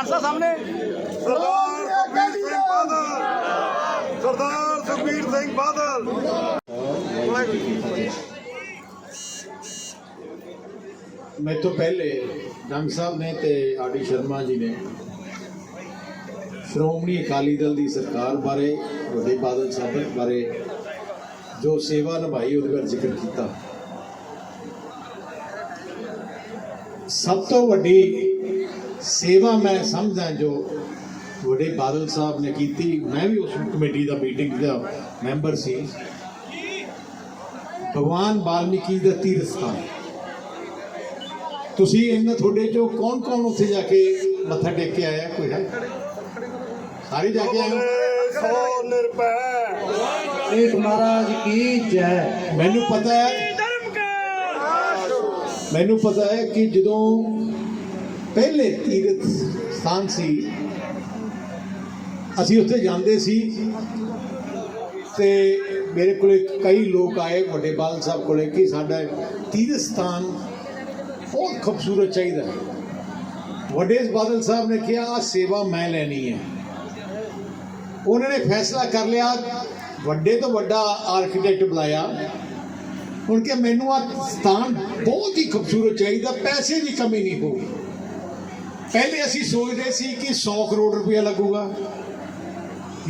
ਮਾਨਸਾ ਸਾਹਮਣੇ। ਸਰਦਾਰ ਸੁਖਬੀਰ ਸਿੰਘ ਬਾਦਲ। ਸਰਦਾਰ ਸੁਖਬੀਰ ਸਿੰਘ ਬਾਦਲ। ਮੇਰੇ ਤੋਂ ਪਹਿਲੇ ਡੰਗ ਸਾਹਿਬ ਨੇ ਤੇ ਆਡੀ ਸ਼ਰਮਾ ਜੀ ਨੇ ਸ਼੍ਰੋਮਣੀ ਅਕਾਲੀ ਦਲ ਦੀ ਸਰਕਾਰ ਬਾਰੇ ਵੱਡੇ ਬਾਦਲ ਸਾਹਿਬ ਬਾਰੇ ਜੋ ਸੇਵਾ ਨਿਭਾਈ ਉਹਦੇ ਬਾਰੇ ਜ਼ਿਕਰ ਕੀਤਾ। ਸਭ ਤੋਂ ਵੱਡੀ ਸੇਵਾ ਮੈਂ ਸਮਝਦਾ ਜੋ ਵੱਡੇ ਬਾਦਲ ਸਾਹਿਬ ਨੇ ਕੀਤੀ ਮੈਂ ਵੀ ਉਸ ਕਮੇਟੀ ਦਾ ਮੀਟਿੰਗ ਦਾ ਮੈਂਬਰ ਸੀ। ਭਗਵਾਨ ਬਾਲਮੀਕੀ ਦਾ ਤੀਰਥ ਸਥਾਨ। ਤੁਸੀਂ ਇਹਨਾਂ ਤੁਹਾਡੇ ਚੋਂ ਕੌਣ ਕੌਣ ਉੱਥੇ ਜਾ ਕੇ ਮੱਥਾ ਟੇਕ ਕੇ ਆਇਆ? ਕੋਈ ਹੈ? ਸਾਰੇ ਜਾ ਕੇ ਆਏ ਸੋ ਨਿਰਭੈ ਇਹ ਮਹਾਰਾਜ ਕੀ ਜੈ। ਮੈਨੂੰ ਪਤਾ ਹੈ ਮੈਨੂੰ ਪਤਾ ਹੈ ਕਿ ਜਦੋਂ ਪਹਿਲੇ ਤੀਰਥ ਸਥਾਨ ਸੀ। ਅਸੀਂ ਉੱਥੇ ਜਾਂਦੇ ਸੀ ਤੇ ਮੇਰੇ ਕੋਲੇ ਕਈ ਲੋਕ ਆਏ, ਵੱਡੇ ਬਾਲ ਸਾਹਿਬ ਕੋਲੇ ਕਿ ਸਾਡਾ ਤੀਰਥ ਸਥਾਨ ਬਹੁਤ ਖੂਬਸੂਰਤ ਚਾਹੀਦਾ ਹੈ। ਵੱਡੇ ਬਾਦਲ ਸਾਹਿਬ ਨੇ ਕਿਹਾ, ਆਹ ਸੇਵਾ ਮੈਂ ਲੈਣੀ ਹੈ। ਉਹਨਾਂ ਨੇ ਫੈਸਲਾ ਕਰ ਲਿਆ, ਵੱਡੇ ਤੋਂ ਵੱਡਾ ਆਰਕੀਟੈਕਟ ਬੁਲਾਇਆ ਹੁਣ ਕਿ ਮੈਨੂੰ ਆ ਸਥਾਨ ਬਹੁਤ ਹੀ ਖੂਬਸੂਰਤ ਚਾਹੀਦਾ, ਪੈਸੇ ਦੀ ਕਮੀ ਨਹੀਂ ਹੋਊਗੀ। ਪਹਿਲੇ ਅਸੀਂ ਸੋਚਦੇ ਸੀ ਕਿ 100 ਕਰੋੜ ਰੁਪਇਆ ਲੱਗੂਗਾ।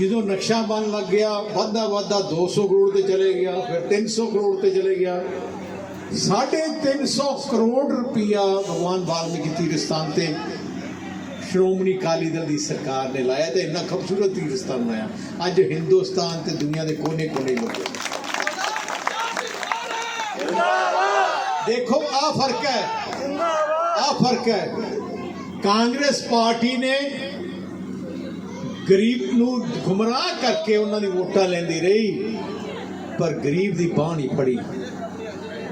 ਜਦੋਂ ਨਕਸ਼ਾ ਬਣ ਲੱਗ ਗਿਆ, ਵਾਧਾ ਵਾਧਾ 200 ਕਰੋੜ ਤੇ ਚਲੇ ਗਿਆ, ਫਿਰ 300 ਕਰੋੜ ਤੇ ਚਲੇ ਗਿਆ। ਸਾਢੇ 300 ਕਰੋੜ ਰੁਪਇਆ ਭਗਵਾਨ ਵਾਲਮੀਕੀ ਤੀਰਥ ਸਥਾਨ ਤੇ ਸ਼੍ਰੋਮਣੀ ਅਕਾਲੀ ਦਲ ਦੀ ਸਰਕਾਰ ਨੇ ਲਾਇਆ ਤੇ ਇੰਨਾ ਖੂਬਸੂਰਤ ਤੀਰਥ ਸਥਾਨ ਬਣਾਇਆ। ਅੱਜ ਹਿੰਦੁਸਤਾਨ ਤੇ ਦੁਨੀਆ ਦੇ ਕੋਨੇ-ਕੋਨੇ ਲੋਕ ਦੇਖੋ ਆ ਫ਼ਰਕ ਹੈ। ਆ ਫ਼ਰਕ ਹੈ। ਕਾਂਗਰਸ ਪਾਰਟੀ ਨੇ ਗਰੀਬ ਨੂੰ ਗੁੰਮਰਾਹ ਕਰਕੇ ਉਹਨਾਂ ਦੀ ਵੋਟਾਂ ਲੈਂਦੀ ਰਹੀ, ਪਰ ਗਰੀਬ ਦੀ ਬਾਹ ਨਹੀਂ ਫੜੀ।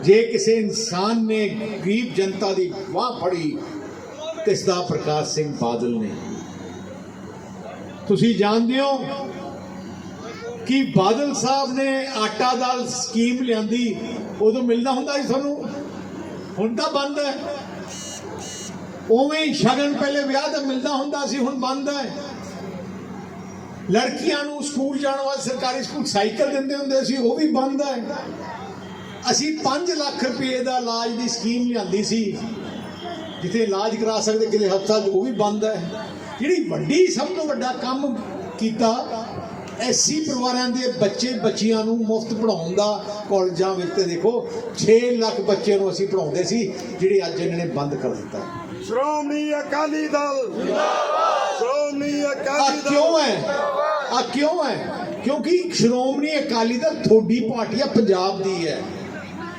ਜੇ ਕਿਸੇ ਇਨਸਾਨ ਨੇ ਗਰੀਬ ਜਨਤਾ ਦੀ ਬਾਹ ਫੜੀ, ਤੇ ਸਦਾ ਪ੍ਰਕਾਸ਼ ਸਿੰਘ ਬਾਦਲ ਨੇ। ਤੁਸੀਂ ਜਾਣਦੇ ਹੋ ਕਿ ਬਾਦਲ ਸਾਹਿਬ ਨੇ ਆਟਾ ਦਾਲ ਸਕੀਮ ਲਿਆਂਦੀ, ਉਦੋਂ ਮਿਲਦਾ ਹੁੰਦਾ ਸੀ ਤੁਹਾਨੂੰ? ਹੁਣ ਤਾਂ ਬੰਦ ਹੈ। ਉਵੇਂ ਹੀ ਸ਼ਗਨ ਪਹਿਲੇ ਵਿਆਹ ਤੇ ਮਿਲਦਾ ਹੁੰਦਾ ਸੀ, ਹੁਣ ਬੰਦ ਹੈ। ਲੜਕੀਆਂ ਨੂੰ ਸਕੂਲ ਜਾਣ ਵਾਸਤੇ ਸਰਕਾਰੀ ਸਕੂਲ ਸਾਈਕਲ ਦਿੰਦੇ ਹੁੰਦੇ ਸੀ, ਉਹ ਵੀ ਬੰਦ ਹੈ। ਅਸੀਂ 5 ਲੱਖ ਰੁਪਏ ਦਾ ਇਲਾਜ ਦੀ ਸਕੀਮ ਲਿਆਂਦੀ ਸੀ, ਜਿੱਥੇ ਇਲਾਜ ਕਰਾ ਸਕਦੇ, ਕਿਤੇ ਹਸਪਤਾਲ, ਉਹ ਵੀ ਬੰਦ ਹੈ। ਜਿਹੜੀ ਵੱਡੀ, ਸਭ ਤੋਂ ਵੱਡਾ ਕੰਮ ਕੀਤਾ ਐਸੀ ਪਰਿਵਾਰਾਂ ਦੇ ਬੱਚੇ, ਬੱਚੀਆਂ ਨੂੰ ਮੁਫਤ ਪੜਾਉਣ ਦਾ ਕਾਲਜਾਂ ਵਿੱਚ ਤੇ ਦੇਖੋ 6 ਲੱਖ ਬੱਚਿਆਂ ਨੂੰ ਅਸੀਂ ਪੜਾਉਂਦੇ ਸੀ, ਜਿਹੜੇ ਅੱਜ ਇਹਨਾਂ ਨੇ ਬੰਦ ਕਰ ਦਿੱਤਾ। ਸ਼੍ਰੋਮਣੀ ਅਕਾਲੀ ਦਲ। ਸ਼੍ਰੋਮਣੀ ਆ ਅਕਾਲੀ ਦਲ। ਕਿਉਂ ਹੈ? ਆ ਕਿਉਂ ਹੈ? ਕਿਉਂਕਿ ਸ਼੍ਰੋਮਣੀ ਅਕਾਲੀ ਦਲ ਥੋੜੀ ਪਾਰਟੀ ਆ ਪੰਜਾਬ ਦੀ ਹੈ।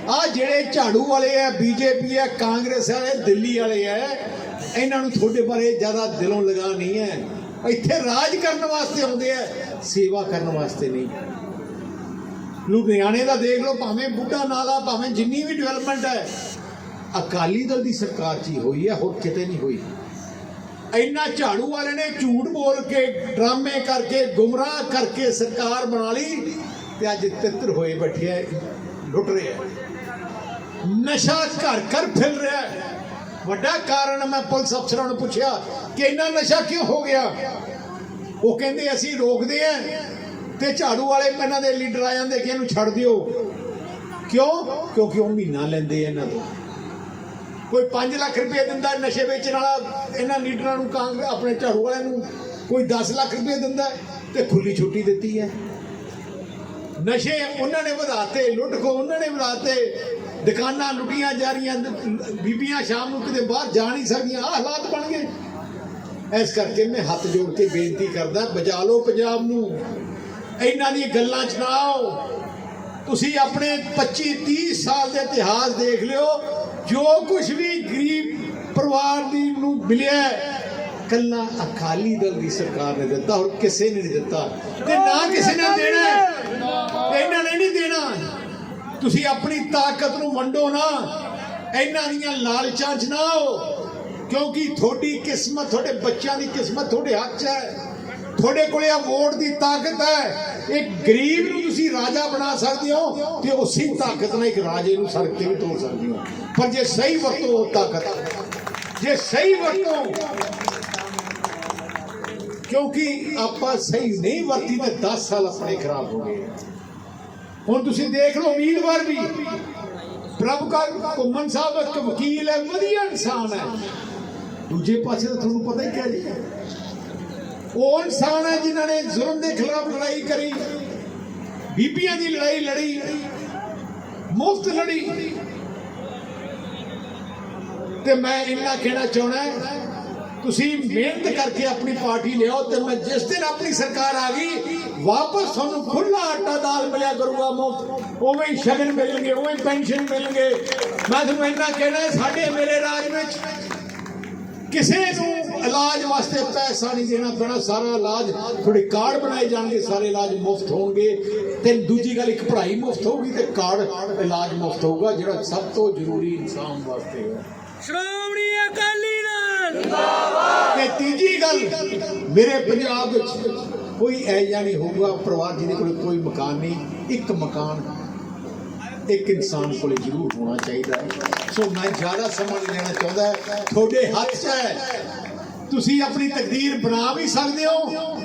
ਆ ਜਿਹੜੇ ਝਾੜੂ ਵਾਲੇ ਆ ਬੀਜੇਪੀ ਆ ਕਾਂਗਰਸ ਵਾਲੇ ਦਿੱਲੀ ਵਾਲੇ ਆ ਇਹਨਾਂ ਨੂੰ ਤੁਹਾਡੇ ਬਾਰੇ ਜ਼ਿਆਦਾ ਦਿਲੋਂ ਲਗਾ ਨਹੀਂ ਹੈ। ਇੱਥੇ ਰਾਜ ਕਰਨ ਵਾਸਤੇ ਆਉਂਦੇ ਆ ਸੇਵਾ ਕਰਨ ਵਾਸਤੇ ਨਹੀਂ। ਲੁਧਿਆਣੇ ਦਾ ਦੇਖ ਲਓ ਭਾਵੇਂ ਬੁੱਢਾ ਨਾਲਾ ਭਾਵੇਂ ਜਿੰਨੀ ਵੀ ਡਿਵੈਲਪਮੈਂਟ ਹੈ ਅਕਾਲੀ ਦਲ ਦੀ ਸਰਕਾਰ 'ਚ ਹੀ ਹੋਈ ਹੈ, ਹੋਰ ਕਿਤੇ ਨਹੀਂ ਹੋਈ। ਇੰਨਾ ਝਾੜੂ ਵਾਲੇ ਨੇ ਝੂਠ ਬੋਲ ਕੇ ਡਰਾਮੇ ਕਰਕੇ, ਗੁੰਮਰਾਹ ਕਰਕੇ ਸਰਕਾਰ ਬਣਾ ਲਈ ਤੇ ਅੱਜ ਤਿੱਤਰ ਹੋਏ ਬੈਠੇ ਆ, ਲੁੱਟ ਰਹੇ ਆ। ਨਸ਼ਾ ਘਰ ਘਰ ਫਿਲ ਰਿਹਾ ਵੱਡਾ ਕਾਰਨ ਮੈਂ ਪੁਲਿਸ ਅਫਸਰਾਂ ਨੂੰ ਪੁੱਛਿਆ ਕਿ ਇੰਨਾ ਨਸ਼ਾ ਕਿਉਂ ਹੋ ਗਿਆ? ਉਹ ਕਹਿੰਦੇ ਅਸੀਂ ਰੋਕਦੇ ਆ ਤੇ ਝਾੜੂ ਵਾਲੇ ਇਹਨਾਂ ਦੇ ਲੀਡਰ ਆ ਜਾਂਦੇ ਕਿ ਇਹਨੂੰ ਛੱਡ ਦਿਓ। ਕਿਉਂ? ਕਿਉਂਕਿ ਉਹ ਮਹੀਨਾ ਲੈਂਦੇ ਇਹਨਾਂ ਤੋਂ। ਕੋਈ 5 ਲੱਖ ਰੁਪਏ ਦਿੰਦਾ ਨਸ਼ੇ ਵੇਚਣ ਵਾਲਾ, ਇਹਨਾਂ ਲੀਡਰਾਂ ਨੂੰ ਕਾਂਗ ਆਪਣੇ ਝਾੜੂ ਵਾਲਿਆਂ ਨੂੰ ਕੋਈ 10 ਲੱਖ ਰੁਪਏ ਦਿੰਦਾ ਹੈ ਤੇ ਖੁੱਲੀ ਛੁੱਟੀ ਦਿੱਤੀ ਹੈ। ਨਸ਼ੇ ਉਹਨਾਂ ਨੇ ਵਧਾਤੇ, ਲੁੱਟ ਖੋ ਉਹਨਾਂ ਨੇ ਵਧਾਤੇ, ਦੁਕਾਨਾਂ ਲੁੱਟੀਆਂ ਜਾ ਰਹੀਆਂ, ਬੀਬੀਆਂ ਸ਼ਾਮ ਨੂੰ ਕਿਤੇ ਬਾਹਰ ਜਾ ਨਹੀਂ ਸਕਦੀਆਂ, ਆਹ ਹਾਲਾਤ ਬਣ ਗਏ। ਇਸ ਕਰਕੇ ਮੈਂ ਹੱਥ ਜੋੜ ਕੇ ਬੇਨਤੀ ਕਰਦਾ, ਬਚਾ ਲਓ ਪੰਜਾਬ ਨੂੰ। ਇਹਨਾਂ ਦੀਆਂ ਗੱਲਾਂ ਚ ਨਾ ਆਓ। ਤੁਸੀਂ ਆਪਣੇ 25 30 ਸਾਲ ਦੇ ਇਤਿਹਾਸ ਦੇਖ ਲਿਓ ਜੋ ਕੁਝ ਵੀ ਗਰੀਬ ਪਰਿਵਾਰ ਦੀ ਨੂੰ ਮਿਲਿਆ ਹੈ, ਕੱਲਾ ਅਕਾਲੀ ਦਲ ਦੀ ਸਰਕਾਰ ਨੇ ਦਿੱਤਾ ਹੋਰ ਕਿਸੇ ਨੇ ਨਹੀਂ ਦਿੱਤਾ। ਤੇ ਨਾ ਕਿਸੇ ਨੇ ਦੇਣਾ ਹੈ। ਇਹਨਾਂ ਨੇ ਨਹੀਂ ਦੇਣਾ। ਤੁਸੀਂ ਆਪਣੀ ਤਾਕਤ ਨੂੰ ਵੰਡੋ ਨਾ। ਇਹਨਾਂ ਦੀਆਂ ਲਾਲਚਾਂ 'ਚ ਨਾ ਆਓ ਕਿਉਂਕਿ ਤੁਹਾਡੀ ਕਿਸਮਤ ਤੁਹਾਡੇ ਬੱਚਿਆਂ ਦੀ ਕਿਸਮਤ ਤੁਹਾਡੇ ਹੱਥ 'ਚ ਹੈ। ਤੁਹਾਡੇ ਕੋਲੇ ਆ ਵੋਟ ਦੀ ਤਾਕਤ ਹੈ। ਇੱਕ ਗਰੀਬ ਨੂੰ ਤੁਸੀਂ ਰਾਜਾ ਬਣਾ ਸਕਦੇ ਹੋ ਤੇ ਉਸੇ ਤਾਕਤ ਨਾਲ ਇੱਕ ਰਾਜੇ ਨੂੰ ਸੜਕ ਤੇ ਵੀ ਤੋੜ ਸਕਦੇ ਹੋ। ਪਰ ਜੇ ਸਹੀ ਵਰਤੋ, ਉਹ ਤਾਕਤ ਜੇ ਸਹੀ ਵਰਤੋ, ਕਿਉਂਕਿ ਆਪਾਂ ਸਹੀ ਨਹੀਂ ਵਰਤੀ ਤੇ 10 ਸਾਲ ਆਪਣੇ ਖਰਾਬ ਹੋ ਗਏ। ਹੁਣ ਤੁਸੀਂ ਦੇਖ ਲਓ ਉਮੀਦਵਾਰ ਵੀ। ਪ੍ਰਭ ਕਾ ਘੁੰਮਣ ਸਾਹਿਬ ਇੱਕ ਵਕੀਲ ਹੈ, ਵਧੀਆ ਇਨਸਾਨ ਹੈ। ਦੂਜੇ ਪਾਸੇ ਤਾਂ ਤੁਹਾਨੂੰ ਪਤਾ ਹੀ ਕਿਆ ਜੀ। ਉਹ ਇਨਸਾਨ ਹੈ ਜਿਨ੍ਹਾਂ ਨੇ ਜ਼ੁਲਮ ਦੇ ਖਿਲਾਫ ਲੜਾਈ ਕਰੀ? ਬੀਬੀਆਂ ਦੀ ਲੜਾਈ ਲੜੀ, ਮੁਫਤ ਲੜੀ। ਤੇ ਮੈਂ ਇੰਨਾ ਕਹਿਣਾ ਚਾਹਣਾ ਤੁਸੀਂ ਮਿਹਨਤ ਕਰਕੇ ਆਪਣੀ ਪਾਰਟੀ ਲਿਆਓ ਤੇ ਮੈਂ ਜਿਸ ਦਿਨ ਆਪਣੀ ਸਰਕਾਰ ਆ ਗਈ, ਵਾਪਸ ਤੁਹਾਨੂੰ ਖੁੱਲਾ ਆਟਾ ਦਾਲ ਮਿਲਿਆ ਕਰੂਗਾ ਮੁਫਤ। ਉਵੇਂ ਹੀ ਸ਼ਗਨ ਮਿਲਣਗੇ, ਉਵੇਂ ਹੀ ਪੈਨਸ਼ਨ ਮਿਲਣਗੇ। ਮੈਂ ਤੁਹਾਨੂੰ ਇੰਨਾ ਕਹਿਣਾ ਸਾਡੇ ਮੇਰੇ ਰਾਜ ਵਿੱਚ ਕਿਸੇ ਨੂੰ ਇਲਾਜ ਵਾਸਤੇ ਪੈਸਾ ਨਹੀਂ ਦੇਣਾ ਪੈਣਾ ਸਾਰਾ ਇਲਾਜ ਥੋੜੇ ਕਾਰਡ ਬਣਾਏ ਜਾਣਗੇ ਸਾਰੇ ਇਲਾਜ ਮੁਫਤ ਹੋਣਗੇ। ਤੇ ਦੂਜੀ ਗੱਲ ਇੱਕ ਪੜ੍ਹਾਈ ਮੁਫਤ ਹੋਊਗੀ ਤੇ ਕਾਰਡ ਇਲਾਜ ਮੁਫਤ ਹੋਊਗਾ ਜਿਹੜਾ ਸਭ ਤੋਂ ਜ਼ਰੂਰੀ ਇਨਸਾਨ ਵਾਸਤੇ ਹੈ। ਸ਼੍ਰੋਮਣੀ ਅਕਾਲੀ ਦਲ! ਤੇ ਤੀਜੀ ਗੱਲ ਮੇਰੇ ਪੰਜਾਬ ਵਿੱਚ ਕੋਈ ਐਜਾ ਨਹੀਂ ਹੋਊਗਾ ਪਰਿਵਾਰ ਜਿਹਦੇ ਕੋਲ ਕੋਈ ਮਕਾਨ ਨਹੀਂ ਇੱਕ ਮਕਾਨ ਇੱਕ ਇਨਸਾਨ ਕੋਲੇ ਜ਼ਰੂਰ ਹੋਣਾ ਚਾਹੀਦਾ ਸੋ ਮੈਂ ਜ਼ਿਆਦਾ ਸਮਾਂ ਲੈਣਾ ਚਾਹੁੰਦਾ। ਤੁਹਾਡੇ ਹੱਥ 'ਚ ਹੈ। ਤੁਸੀਂ ਆਪਣੀ ਤਕਦੀਰ ਬਣਾ ਵੀ ਸਕਦੇ ਹੋ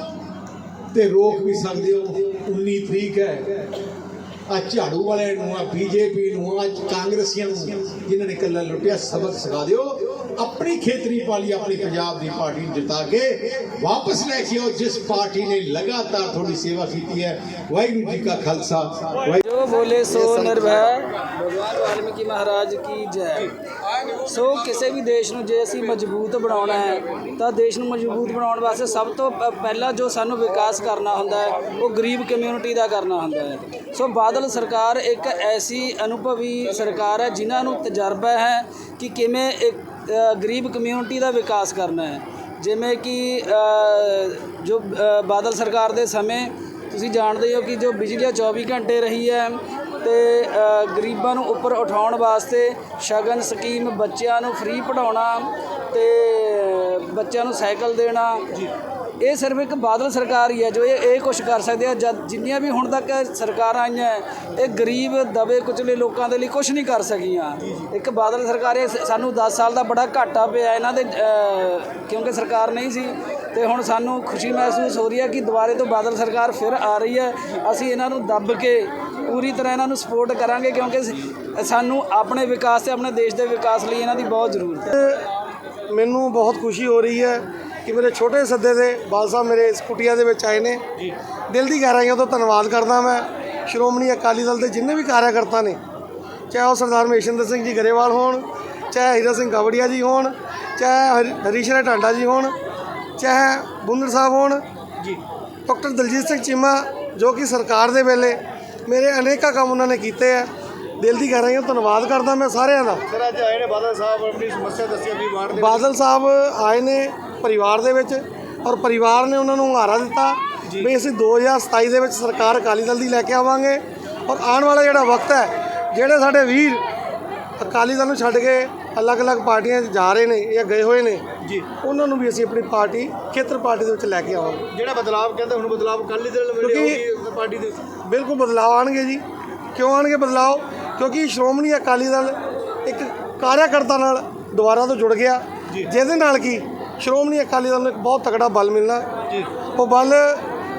ਤੇ ਰੋਕ ਵੀ ਸਕਦੇ ਹੋ। 19 ਤਰੀਕ ਹੈ। ਆ ਝਾੜੂ ਵਾਲੇ ਨੂੰ, ਆ ਬੀਜੇਪੀ ਨੂੰ, ਆ ਕਾਂਗਰਸੀਆਂ ਨੂੰ ਜਿਨ੍ਹਾਂ ਨੇ ਕੱਲਾ ਲੁੱਟਿਆ, ਸਬਕ ਸਿਖਾ ਦਿਓ। ਆਪਣੀ ਖੇਤਰੀ ਪਾਲੀ, ਆਪਣੀ ਪੰਜਾਬ ਦੀ ਪਾਰਟੀ ਨੂੰ ਜਿਤਾ ਕੇ ਵਾਪਸ ਲੈ ਕੇ ਆਓ, ਜਿਸ ਪਾਰਟੀ ਨੇ ਲਗਾਤਾਰ ਤੁਹਾਡੀ ਸੇਵਾ ਕੀਤੀ ਹੈ। ਵਾਹਿਗੁਰੂ ਜੀ ਕਾ ਖਾਲਸਾ। ਜੋ ਬੋਲੇ ਸੋ ਨਿਰਭੈ। ਭਗਵਾਨ ਵਾਲਮੀਕੀ ਮਹਾਰਾਜ ਕੀ ਜੈ। ਸੋ ਕਿਸੇ ਵੀ ਦੇਸ਼ ਨੂੰ ਜੇ ਅਸੀਂ ਮਜ਼ਬੂਤ ਬਣਾਉਣਾ ਹੈ, ਤਾਂ ਦੇਸ਼ ਨੂੰ ਮਜ਼ਬੂਤ ਬਣਾਉਣ ਵਾਸਤੇ ਸਭ ਤੋਂ ਪਹਿਲਾਂ ਜੋ ਸਾਨੂੰ ਵਿਕਾਸ ਕਰਨਾ ਹੁੰਦਾ ਹੈ, ਉਹ ਗਰੀਬ ਕਮਿਊਨਿਟੀ ਦਾ ਕਰਨਾ ਹੁੰਦਾ ਹੈ। ਸੋ ਬਾਦਲ ਸਰਕਾਰ ਇੱਕ ਐਸੀ ਅਨੁਭਵੀ ਸਰਕਾਰ ਹੈ, ਜਿਨ੍ਹਾਂ ਨੂੰ ਤਜਰਬਾ ਹੈ ਕਿ ਕਿਵੇਂ ਇੱਕ ਗਰੀਬ ਕਮਿਊਨਿਟੀ ਦਾ ਵਿਕਾਸ ਕਰਨਾ ਹੈ। ਜਿਵੇਂ ਕਿ ਜੋ ਬਾਦਲ ਸਰਕਾਰ ਦੇ ਸਮੇਂ ਤੁਸੀਂ ਜਾਣਦੇ ਹੋ ਕਿ ਜੋ ਬਿਜਲੀ 24 ਘੰਟੇ ਰਹੀ ਹੈ ਤੇ ਗਰੀਬਾਂ ਨੂੰ ਉੱਪਰ ਉਠਾਉਣ ਵਾਸਤੇ ਸ਼ਗਨ ਸਕੀਮ ਬੱਚਿਆਂ ਨੂੰ ਫ੍ਰੀ ਪੜਾਉਣਾ ਤੇ ਬੱਚਿਆਂ ਨੂੰ ਸਾਈਕਲ ਦੇਣਾ। ਇਹ ਸਿਰਫ ਇੱਕ ਬਾਦਲ ਸਰਕਾਰ ਹੀ ਹੈ ਜੋ ਇਹ ਇਹ ਕੁਝ ਕਰ ਸਕਦੇ ਆ। ਜਦ ਜਿੰਨੀਆਂ ਵੀ ਹੁਣ ਤੱਕ ਸਰਕਾਰਾਂ ਆਈਆਂ, ਇਹ ਗਰੀਬ ਦਬੇ ਕੁਚਲੇ ਲੋਕਾਂ ਦੇ ਲਈ ਕੁਝ ਨਹੀਂ ਕਰ ਸਕੀਆਂ। ਇੱਕ ਬਾਦਲ ਸਰਕਾਰ ਇਹ ਸਾਨੂੰ 10 ਸਾਲ ਦਾ ਬੜਾ ਘਾਟਾ ਪਿਆ। ਇਹਨਾਂ ਦੇ ਕਿਉਂਕਿ ਸਰਕਾਰ ਨਹੀਂ ਸੀ, ਤੇ ਹੁਣ ਸਾਨੂੰ ਖੁਸ਼ੀ ਮਹਿਸੂਸ ਹੋ ਰਹੀ ਹੈ ਕਿ ਦੁਬਾਰੇ ਤੋਂ ਬਾਦਲ ਸਰਕਾਰ ਫਿਰ ਆ ਰਹੀ ਹੈ। ਅਸੀਂ ਇਹਨਾਂ ਨੂੰ ਦੱਬ ਕੇ ਪੂਰੀ ਤਰ੍ਹਾਂ ਇਹਨਾਂ ਨੂੰ ਸਪੋਰਟ ਕਰਾਂਗੇ, ਕਿਉਂਕਿ ਸਾਨੂੰ ਆਪਣੇ ਵਿਕਾਸ ਤੇ ਆਪਣੇ ਦੇਸ਼ ਦੇ ਵਿਕਾਸ ਲਈ ਇਹਨਾਂ ਦੀ ਬਹੁਤ ਜ਼ਰੂਰਤ ਹੈ। ਮੈਨੂੰ ਬਹੁਤ ਖੁਸ਼ੀ ਹੋ ਰਹੀ ਹੈ ਕਿ ਮੇਰੇ ਛੋਟੇ ਸੱਦੇ ਦੇ ਬਾਲ ਸਾਹਿਬ ਮੇਰੇ ਇਸ ਕੁਟੀਆ ਦੇ ਵਿੱਚ ਆਏ ਨੇ। ਜੀ। ਦਿਲ ਦੀ ਗਹਿਰਾਈਆਂ ਤੋਂ ਧੰਨਵਾਦ ਕਰਦਾ ਮੈਂ। ਸ਼੍ਰੋਮਣੀ ਅਕਾਲੀ ਦਲ ਦੇ ਜਿੰਨੇ ਵੀ ਕਾਰਿਆਕਰਤਾ ਨੇ ਚਾਹੇ ਉਹ ਸਰਦਾਰ ਮਹੇਸ਼ਿੰਦਰ ਸਿੰਘ ਜੀ ਗਰੇਵਾਲ ਹੋਣ ਚਾਹੇ ਹੀਰਾ ਸਿੰਘ ਕਾਵੜੀਆ ਜੀ ਹੋਣ ਚਾਹੇ ਹਰੀ- ਹਰੀਸ਼ ਰਾਏ ਟਾਂਡਾ ਜੀ ਹੋਣ ਚਾਹੇ ਬੁੰਦਰ ਸਾਹਿਬ ਹੋਣ। ਜੀ। ਡਾਕਟਰ ਦਲਜੀਤ ਸਿੰਘ ਚੀਮਾ ਜੋ ਕਿ ਸਰਕਾਰ ਦੇ ਵੇਲੇ ਮੇਰੇ ਅਨੇਕਾਂ ਕੰਮ ਉਹਨਾਂ ਨੇ ਕੀਤੇ ਆ। ਦਿਲ ਦੀ ਗਹਿਰਾਈਆਂ ਤੋਂ ਧੰਨਵਾਦ ਕਰਦਾ ਮੈਂ ਸਾਰਿਆਂ ਦਾ। ਸਰ ਅੱਜ ਆਏ ਨੇ ਬਾਦਲ ਸਾਹਿਬ ਆਪਣੀ ਸਮੱਸਿਆ ਦੱਸੀ ਆਪਣੀ ਵਾਰਡ ਦੇ ਬਾਦਲ ਸਾਹਿਬ ਆਏ ਨੇ। ਪਰਿਵਾਰ ਦੇ ਵਿੱਚ ਔਰ ਪਰਿਵਾਰ ਨੇ ਉਹਨਾਂ ਨੂੰ ਹੰਗਾਰਾ ਦਿੱਤਾ ਵੀ ਅਸੀਂ 2027 ਦੇ ਵਿੱਚ ਸਰਕਾਰ ਅਕਾਲੀ ਦਲ ਦੀ ਲੈ ਕੇ ਆਵਾਂਗੇ ਔਰ ਆਉਣ ਵਾਲਾ ਜਿਹੜਾ ਵਕਤ ਹੈ ਜਿਹੜੇ ਸਾਡੇ ਵੀਰ ਅਕਾਲੀ ਦਲ ਨੂੰ ਛੱਡ ਕੇ ਅਲੱਗ-ਅਲੱਗ ਪਾਰਟੀਆਂ 'ਚ ਜਾ ਰਹੇ ਨੇ ਜਾਂ ਗਏ ਹੋਏ ਨੇ ਜੀ। ਉਹਨਾਂ ਨੂੰ ਵੀ ਅਸੀਂ ਆਪਣੀ ਪਾਰਟੀ ਖੇਤਰ ਪਾਰਟੀ ਦੇ ਵਿੱਚ ਲੈ ਕੇ ਆਵਾਂਗੇ। ਜਿਹੜਾ ਬਦਲਾਵ ਕਹਿੰਦੇ ਹੁਣ ਬਦਲਾਵ ਅਕਾਲੀ ਦਲ ਹੋਊਗੀ ਪਾਰਟੀ ਦੇ ਬਿਲਕੁਲ ਬਦਲਾਅ ਆਣਗੇ ਜੀ। ਕਿਉਂ ਆਣਗੇ ਬਦਲਾਅ? ਕਿਉਂਕਿ ਸ਼੍ਰੋਮਣੀ ਅਕਾਲੀ ਦਲ ਇੱਕ ਕਾਰਿਆਕਰਤਾ ਨਾਲ ਦੁਬਾਰਾ ਤੋਂ ਜੁੜ ਗਿਆ। ਜਿਹਦੇ ਨਾਲ ਕੀ? ਸ਼੍ਰੋਮਣੀ ਅਕਾਲੀ ਦਲ ਨੂੰ ਇੱਕ ਬਹੁਤ ਤਕੜਾ ਬਲ ਮਿਲਣਾ। ਜੀ। ਉਹ ਬਲ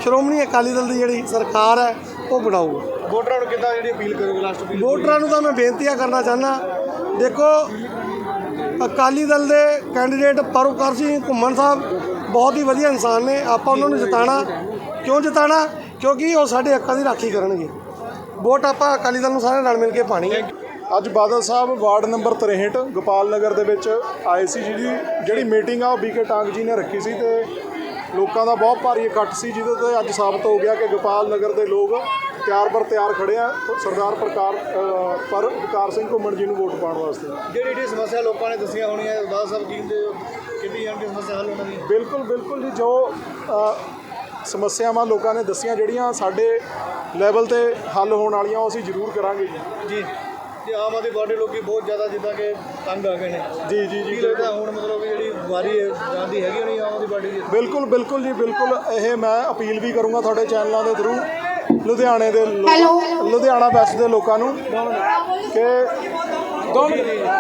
ਸ਼੍ਰੋਮਣੀ ਅਕਾਲੀ ਦਲ ਦੀ ਜਿਹੜੀ ਸਰਕਾਰ ਹੈ ਉਹ ਬਣਾਊਗਾ ਵੋਟਰਾਂ ਨੂੰ ਕਿੱਦਾਂ ਜਿਹੜੀ ਅਪੀਲ ਕਰੋਗੇ ਲਾਸਟ ਅਪੀਲ ਵੋਟਰਾਂ ਨੂੰ ਤਾਂ ਮੈਂ ਬੇਨਤੀਆਂ ਕਰਨਾ ਚਾਹੁੰਦਾ। ਦੇਖੋ ਅਕਾਲੀ ਦਲ ਦੇ ਕੈਂਡੀਡੇਟ ਪਰੋਕਾਰ ਸਿੰਘ ਘੁੰਮਣ ਸਾਹਿਬ ਬਹੁਤ ਹੀ ਵਧੀਆ ਇਨਸਾਨ ਨੇ। ਆਪਾਂ ਉਹਨਾਂ ਨੂੰ ਜਿਤਾਣਾ ਕਿਉਂ ਜਿਤਾਣਾ ਕਿਉਂਕਿ ਉਹ ਸਾਡੇ ਹੱਕਾਂ ਦੀ ਰਾਖੀ ਕਰਨਗੇ। ਵੋਟ ਆਪਾਂ ਅਕਾਲੀ ਦਲ ਨੂੰ ਸਾਰੇ ਨਾਲ ਮਿਲ ਕੇ ਪਾਣੀ ਹੈ। ਅੱਜ ਬਾਦਲ ਸਾਹਿਬ ਵਾਰਡ ਨੰਬਰ 63 ਗੋਪਾਲ ਨਗਰ ਦੇ ਵਿੱਚ ਆਏ ਸੀ ਜਿਹੜੀ ਜਿਹੜੀ ਮੀਟਿੰਗ ਆ ਉਹ ਬੀਕੇ ਟਾਂਗ ਜੀ ਨੇ ਰੱਖੀ ਸੀ ਤੇ ਲੋਕਾਂ ਦਾ ਬਹੁਤ ਭਾਰੀ ਇਕੱਠ ਸੀ ਜਿਹਦੇ ਤੇ ਅੱਜ ਸਾਬਤ ਹੋ ਗਿਆ ਕਿ ਗੋਪਾਲ ਨਗਰ ਦੇ ਲੋਕ ਤਿਆਰ ਬਰ ਤਿਆਰ ਖੜੇ ਆ। ਸਰਦਾਰ ਪ੍ਰਕਾਰ ਪਰ ਵਿਕਾਰ ਸਿੰਘ ਘੁੰਮਣ ਜੀ ਨੂੰ ਵੋਟ ਪਾਉਣ ਵਾਸਤੇ। ਜਿਹੜੀ ਜਿਹੜੀ ਸਮੱਸਿਆ ਲੋਕਾਂ ਨੇ ਦੱਸੀਆਂ ਹੋਣੀਆਂ ਬਾਦਲ ਸਾਹਿਬ ਜੀ ਦੇ ਕਿੰਨੀ ਜਾਣਗੇ ਸਮੱਸਿਆ ਹੱਲ ਦੀ ਬਿਲਕੁਲ ਬਿਲਕੁਲ ਜੀ ਜੋ ਸਮੱਸਿਆਵਾਂ ਲੋਕਾਂ ਨੇ ਦੱਸੀਆਂ ਜਿਹੜੀਆਂ ਸਾਡੇ ਲੈਵਲ ਤੇ ਹੱਲ ਹੋਣ ਵਾਲੀਆਂ ਉਹ ਅਸੀਂ ਜ਼ਰੂਰ ਕਰਾਂਗੇ ਜੀ। ਜੀ। ਜੀ ਆਮ ਆਦਮੀ ਪਾਰਟੀ ਲੋਕੀ ਬਹੁਤ ਜ਼ਿਆਦਾ ਜਿੱਦਾਂ ਕਿ ਤੰਗ ਆ ਗਏ ਨੇ। ਜੀ ਜੀ ਜੀ ਕੀ ਲੱਗਦਾ ਹੁਣ ਮਤਲਬ ਵੀ ਜਿਹੜੀ ਵਾਰੀ ਜਾਂਦੀ ਹੈਗੀ ਹੋਣੀ ਆਮ ਆਦਮੀ ਪਾਰਟੀ ਦੀ? ਬਿਲਕੁਲ ਬਿਲਕੁਲ ਜੀ ਬਿਲਕੁਲ। ਇਹ ਮੈਂ ਅਪੀਲ ਵੀ ਕਰੂੰਗਾ ਤੁਹਾਡੇ ਚੈਨਲਾਂ ਦੇ ਥਰੂ ਲੁਧਿਆਣੇ ਦੇ ਲੁਧਿਆਣਾ ਵੈਸਟ ਦੇ ਲੋਕਾਂ ਨੂੰ ਕਿ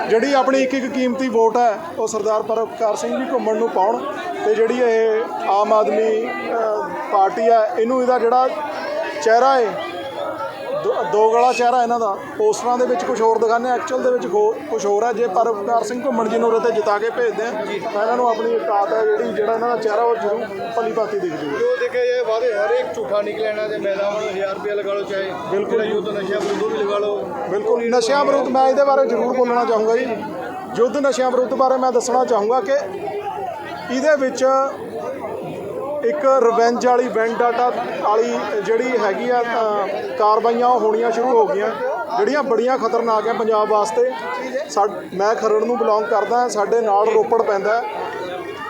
ਜਿਹੜੀ ਆਪਣੀ ਇੱਕ ਇੱਕ ਕੀਮਤੀ ਵੋਟ ਹੈ ਉਹ ਸਰਦਾਰ ਪਰਵਕਾਰ ਸਿੰਘ ਜੀ ਘੁੰਮਣ ਨੂੰ ਪਾਉਣ ਤੇ ਜਿਹੜੀ ਇਹ ਆਮ ਆਦਮੀ ਪਾਰਟੀ ਹੈ ਇਹਨੂੰ ਇਹਦਾ ਜਿਹੜਾ ਚਿਹਰਾ ਹੈ ਦੋ- ਗਲਾ ਚਿਹਰਾ ਇਹਨਾਂ ਦਾ। ਪੋਸਟਰਾਂ ਦੇ ਵਿੱਚ ਕੁਝ ਹੋਰ ਦਿਖਾਉਂਦੇ ਐਕਚੁਅਲ ਦੇ ਵਿੱਚ ਕੁਝ ਹੋਰ ਹੈ ਜੇ ਪਰਵਕਾਰ ਸਿੰਘ ਘੁੰਮਣ ਜੀ ਨੂੰ ਉਰੇ ਤੇ ਜਿਤਾ ਕੇ ਭੇਜਦੇ ਆ ਤਾਂ ਇਹਨਾਂ ਨੂੰ ਆਪਣੀ ਔਕਾਤ ਹੈ ਜਿਹੜੀ ਜਿਹੜਾ ਇਹਨਾਂ ਦਾ ਚਿਹਰਾ ਉਹ ਜ਼ਰੂਰ ਭਲੀ ਭਾਂਤੀ ਦਿਖ ਜੂਗਾ। ਜੋ ਦੇਖਿਆ ਜਾਏ ਵਾਅਦੇ ਹਰੇਕ ਝੂਠਾ ਨਿਕਲਿਆ ਇਹਨਾਂ ਦੇ ਮੈਦਾਨ ਨੂੰ 1000 ਰੁਪਏ ਲਗਾ ਲਓ ਚਾਹੇ ਬਿਲਕੁਲ ਯੁੱਧ ਨਸ਼ਿਆਂ ਵਿਰੁੱਧ ਵੀ ਲਗਾ ਲਓ। ਬਿਲਕੁਲ। ਨਸ਼ਿਆਂ ਵਿਰੁੱਧ ਮੈਂ ਇਹਦੇ ਬਾਰੇ ਜ਼ਰੂਰ ਬੋਲਣਾ ਚਾਹੂੰਗਾ ਜੀ। ਯੁੱਧ ਨਸ਼ਿਆਂ ਵਿਰੁੱਧ ਬਾਰੇ ਮੈਂ ਦੱਸਣਾ ਚਾਹੂੰਗਾ ਕਿ ਇਹਦੇ ਵਿੱਚ ਇੱਕ ਰਿਵੈਂਜ ਵਾਲੀ ਵੈਂਡਾਟਾ ਵਾਲੀ ਜਿਹੜੀ ਹੈਗੀ ਆ ਕਾਰਵਾਈਆਂ ਉਹ ਹੋਣੀਆਂ ਸ਼ੁਰੂ ਹੋ ਗਈਆਂ। ਜਿਹੜੀਆਂ ਬੜੀਆਂ ਖਤਰਨਾਕ ਹੈ ਪੰਜਾਬ ਵਾਸਤੇ। ਸਾ ਮੈਂ ਖਰੜ ਨੂੰ ਬਿਲੋਂਗ ਕਰਦਾ, ਸਾਡੇ ਨਾਲ ਰੋਪੜ ਪੈਂਦਾ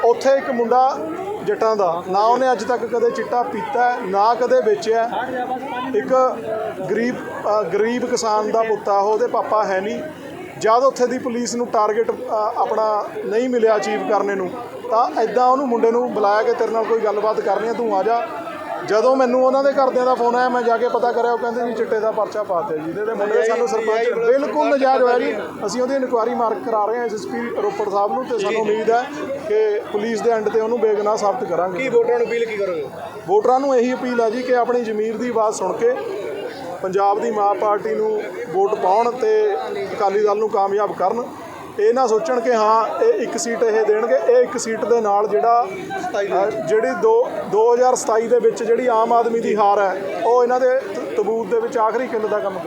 ਉੱਥੇ ਇੱਕ ਮੁੰਡਾ ਜੱਟਾਂ ਦਾ, ਨਾ ਉਹਨੇ ਅੱਜ ਤੱਕ ਕਦੇ ਚਿੱਟਾ ਪੀਤਾ ਨਾ ਕਦੇ ਵੇਚਿਆ ਇੱਕ ਗਰੀਬ ਗਰੀਬ ਕਿਸਾਨ ਦਾ ਪੁੱਤ ਆ, ਉਹਦੇ ਪਾਪਾ ਹੈ ਨਹੀਂ। ਜਦ ਉੱਥੇ ਦੀ ਪੁਲਿਸ ਨੂੰ ਟਾਰਗੇਟ ਆਪਣਾ ਨਹੀਂ ਮਿਲਿਆ ਅਚੀਵ ਕਰਨੇ ਨੂੰ ਤਾਂ ਐਦਾਂ ਉਹਨੂੰ ਮੁੰਡੇ ਨੂੰ ਬੁਲਾਇਆ ਕਿ ਤੇਰੇ ਨਾਲ ਕੋਈ ਗੱਲਬਾਤ ਕਰਨੀ ਹੈ ਤੂੰ ਆ ਜਾ। ਜਦੋਂ ਮੈਨੂੰ ਉਹਨਾਂ ਦੇ ਘਰਦਿਆਂ ਦਾ ਫੋਨ ਆਇਆ ਮੈਂ ਜਾ ਕੇ ਪਤਾ ਕਰਿਆ ਉਹ ਕਹਿੰਦੇ ਜੀ ਚਿੱਟੇ ਦਾ ਪਰਚਾ ਪਾਤੇ ਜੀ। ਇਹਦੇ ਮੁੰਡੇ ਸਾਨੂੰ ਸਰਪੰਚ ਬਿਲਕੁਲ ਨਜਾਇਜ਼ ਹੋਇਆ ਜੀ। ਅਸੀਂ ਉਹਦੀ ਇਨਕੁਆਇਰੀ ਮਾਰਕ ਕਰਾ ਰਹੇ ਹਾਂ ਐਸਐਸਪੀ ਰੋਪੜ ਸਾਹਿਬ ਨੂੰ ਤੇ ਸਾਨੂੰ ਉਮੀਦ ਹੈ ਕਿ ਪੁਲਿਸ ਦੇ ਐਂਡ ਤੇ ਉਹਨੂੰ ਬੇਗੁਨਾਹ ਸਾਬਤ ਕਰਾਂਗੇ। ਕੀ ਵੋਟਰਾਂ ਨੂੰ ਅਪੀਲ ਕੀ ਕਰੋਗੇ? ਵੋਟਰਾਂ ਨੂੰ ਇਹੀ ਅਪੀਲ ਹੈ ਜੀ ਕਿ ਆਪਣੀ ਜ਼ਮੀਰ ਦੀ ਆਵਾਜ਼ ਸੁਣ ਕੇ ਪੰਜਾਬ ਦੀ ਮਾਂ ਪਾਰਟੀ ਨੂੰ ਵੋਟ ਪਾਉਣ ਤੇ ਅਕਾਲੀ ਦਲ ਨੂੰ ਕਾਮਯਾਬ ਕਰਨ। ਇਹ ਨਾ ਸੋਚਣ ਕਿ ਹਾਂ, ਇਹ ਇੱਕ ਸੀਟ ਇਹ ਦੇਣਗੇ। ਇਹ ਇੱਕ ਸੀਟ ਦੇ ਨਾਲ ਜਿਹੜਾ ਜਿਹੜੀ ਦੋ 2027 ਦੇ ਵਿੱਚ ਜਿਹੜੀ ਆਮ ਆਦਮੀ ਦੀ ਹਾਰ ਹੈ, ਉਹ ਇਹਨਾਂ ਦੇ ਤਬੂਤ ਦੇ ਵਿੱਚ ਆਖਰੀ ਕਿੱਲ ਦਾ ਕੰਮ